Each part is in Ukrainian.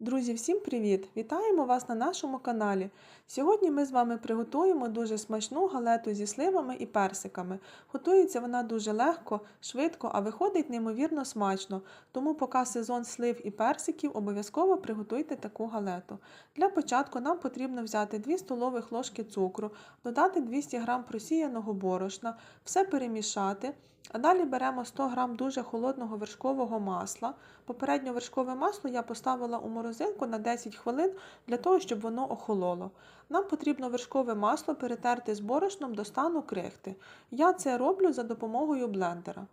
Друзі, всім привіт! Вітаємо вас на нашому каналі. Сьогодні ми з вами приготуємо дуже смачну галету зі сливами і персиками. Готується вона дуже легко, швидко, а виходить неймовірно смачно. Тому, поки сезон слив і персиків, обов'язково приготуйте таку галету. Для початку нам потрібно взяти 2 столових ложки цукру, додати 200 г просіяного борошна, все перемішати. А далі беремо 100 г дуже холодного вершкового масла. Попередньо вершкове масло я поставила у морозилку на 10 хвилин для того, щоб воно охололо. Нам потрібно вершкове масло перетерти з борошном до стану крихти. Я це роблю за допомогою блендера.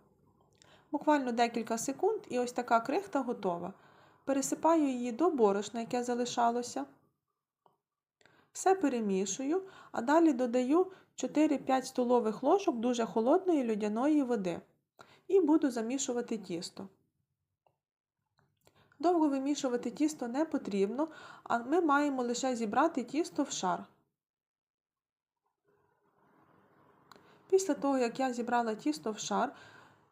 Буквально декілька секунд і ось така крихта готова. Пересипаю її до борошна, яке залишалося. Все перемішую, а далі додаю 4-5 столових ложок дуже холодної льодяної води і буду замішувати тісто. Довго вимішувати тісто не потрібно, а ми маємо лише зібрати тісто в шар. Після того, як я зібрала тісто в шар,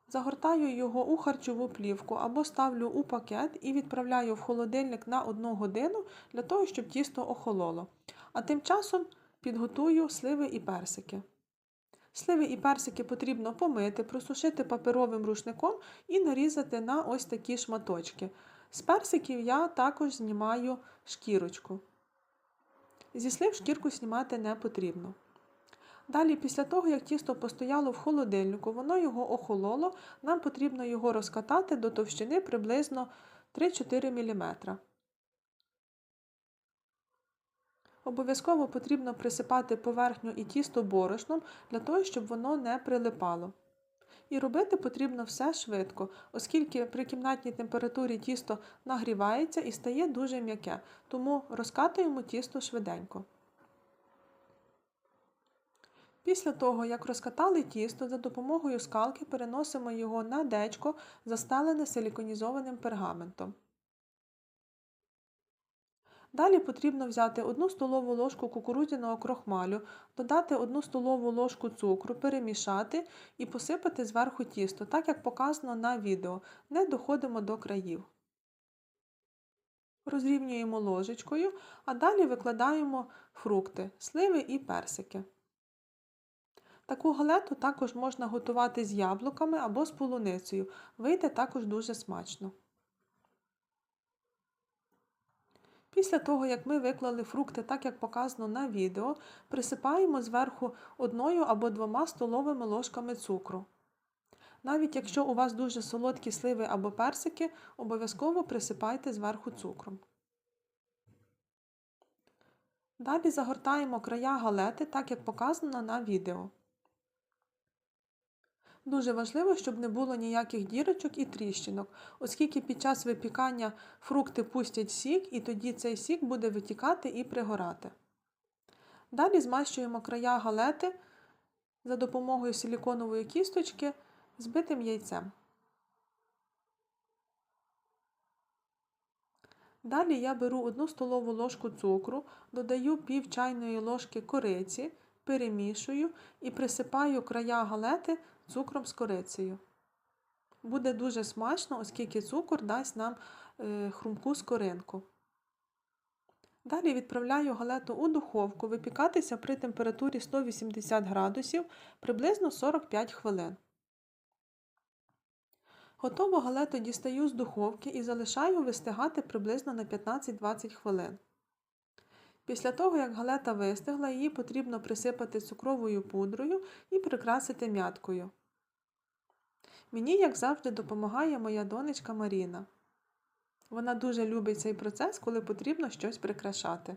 загортаю його у харчову плівку або ставлю у пакет і відправляю в холодильник на 1 годину для того, щоб тісто охололо. А тим часом підготую сливи і персики. Сливи і персики потрібно помити, просушити паперовим рушником і нарізати на ось такі шматочки. З персиків я також знімаю шкірочку. Зі слив шкірку знімати не потрібно. Далі, після того, як тісто постояло в холодильнику, воно його охололо, нам потрібно його розкатати до товщини приблизно 3-4 мм. Обов'язково потрібно присипати поверхню і тісто борошном для того, щоб воно не прилипало. І робити потрібно все швидко, оскільки при кімнатній температурі тісто нагрівається і стає дуже м'яке, тому розкатуємо тісто швиденько. Після того, як розкатали тісто, за допомогою скалки переносимо його на дечко, застелене силіконізованим пергаментом. Далі потрібно взяти 1 столову ложку кукурудзяного крохмалю, додати 1 столову ложку цукру, перемішати і посипати зверху тісто, так як показано на відео. Не доходимо до країв. Розрівнюємо ложечкою, а далі викладаємо фрукти, сливи і персики. Таку галету також можна готувати з яблуками або з полуницею. Вийде також дуже смачно. Після того, як ми виклали фрукти, так як показано на відео, присипаємо зверху одною або двома столовими ложками цукру. Навіть якщо у вас дуже солодкі сливи або персики, обов'язково присипайте зверху цукром. Далі загортаємо края галети, так як показано на відео. Дуже важливо, щоб не було ніяких дірочок і тріщинок, оскільки під час випікання фрукти пустять сік, і тоді цей сік буде витікати і пригорати. Далі змащуємо края галети за допомогою силіконової кісточки збитим яйцем. Далі я беру 1 столову ложку цукру, додаю пів чайної ложки кориці, перемішую і присипаю края галети цукром з корицею. Буде дуже смачно, оскільки цукор дасть нам е, хрумку скоринку. Далі відправляю галету у духовку випікатися при температурі 180 градусів приблизно 45 хвилин. Готову галету дістаю з духовки і залишаю вистигати приблизно на 15-20 хвилин. Після того, як галета вистигла, її потрібно присипати цукровою пудрою і прикрасити мяткою. Мені, як завжди, допомагає моя донечка Маріна. Вона дуже любить цей процес, коли потрібно щось прикрашати.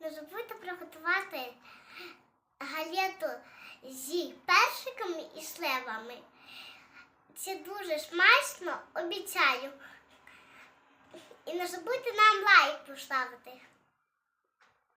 Не забудьте приготувати галету зі персиками і сливами. Це дуже смачно, обіцяю. І не забудьте нам лайк поставити.